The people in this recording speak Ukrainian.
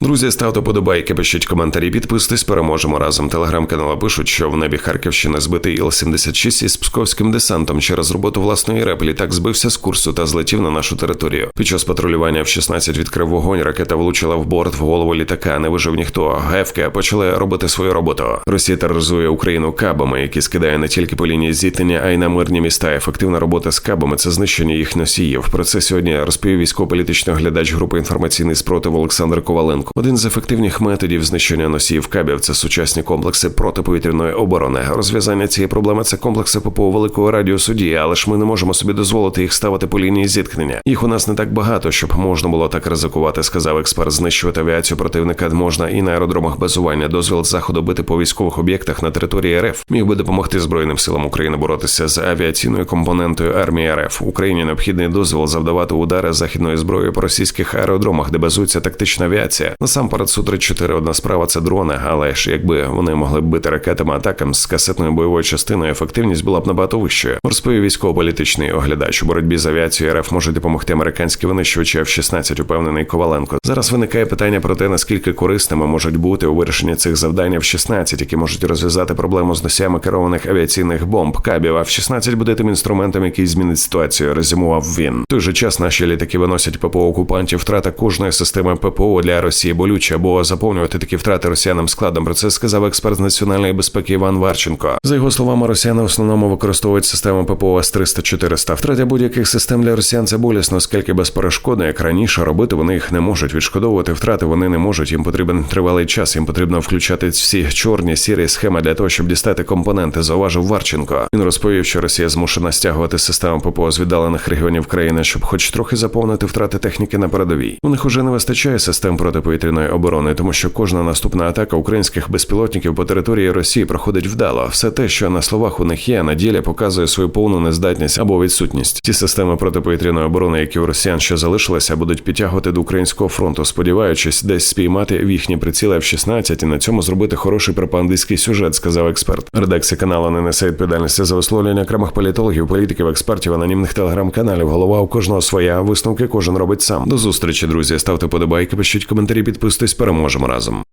Друзі, ставте подобайки, пишіть коментарі, підписуйтесь, переможемо разом. Телеграм-канали пишуть, що в небі Харківщини збитий Іл-76 із псковським десантом через роботу власної реп. Літак збився з курсу та злетів на нашу територію. Під час патрулювання в 16 відкрив вогонь. Ракета влучила в борт в голову літака. Не вижив ніхто. Гевки почали робити свою роботу. Росія тероризує Україну кабами, які скидає не тільки по лінії зіткнення, а й на мирні міста. Ефективна робота з кабами це знищення їх носіїв. Про це сьогодні розповів військово-політичний оглядач групи інформаційний спротив Олександр Коваленко. Один з ефективних методів знищення носіїв кабів це сучасні комплекси протиповітряної оборони. Розв'язання цієї проблеми це комплекси ППО великого радіусу дії, але ж ми не можемо собі дозволити їх ставити по лінії зіткнення. Їх у нас не так багато, щоб можна було так ризикувати, сказав експерт. Знищувати авіацію противника можна і на аеродромах базування. Дозвіл заходу бити по військових об'єктах на території РФ міг би допомогти Збройним силам України боротися з авіаційною компонентою армії РФ. Україні необхідний дозвіл завдавати удари західної зброї по російських аеродромах, де базується тактична авіація. Насамперед су 34 одна справа це дрони, але ж якби вони могли б бити ракетами атакам з касетною бойовою частиною, ефективність була б набагато вищою. Розповів військово-політичний оглядач у боротьбі з авіацією РФ можуть допомогти американські винищувачі F-16, упевнений Коваленко. Зараз виникає питання про те, наскільки корисними можуть бути у вирішенні цих завдань F-16, які можуть розв'язати проблему з носіями керованих авіаційних бомб. Кабів а F-16 буде тим інструментом, який змінить ситуацію. Резюмував він. В той же час наші літаки виносять ППО окупантів. Втрата кожної системи ППО для Росії болюча, бо заповнювати такі втрати росіянам складом. Про це сказав експерт з національної безпеки Іван Варченко. За його словами, росіяни в основному використовують систему ППО С-300-400. Втратя будь-яких систем для росіян це болісно, оскільки безперешкодно, як раніше, робити вони їх не можуть. Відшкодовувати втрати вони не можуть. Їм потрібен тривалий час. Їм потрібно включати всі чорні сірі схеми для того, щоб дістати компоненти. Зауважив Варченко. Він розповів, що Росія змушена стягувати систему ППО з віддалених регіонів країни, щоб, хоч трохи заповнити втрати техніки на передовій. У них уже не вистачає систем протиповітряної оборони, тому що кожна наступна атака українських безпілотників по території Росії проходить вдало. Все те, що на словах у них є, на ділі показує свою повну нездатність або відсутність. Ті системи протиповітряної оборони, які у росіян ще залишилися, будуть підтягувати до українського фронту, сподіваючись десь спіймати в їхні приціли F-16 і на цьому зробити хороший пропагандистський сюжет, сказав експерт. Редакція каналу не несе відповідальності за висловлення окремих політологів, політиків, експертів, анонімних телеграм-каналів. Голова у кожного своя висновки кожен робить сам. До зустрічі, друзі. Ставте подобайки, пишіть коментарі, підписуйтесь, переможемо разом.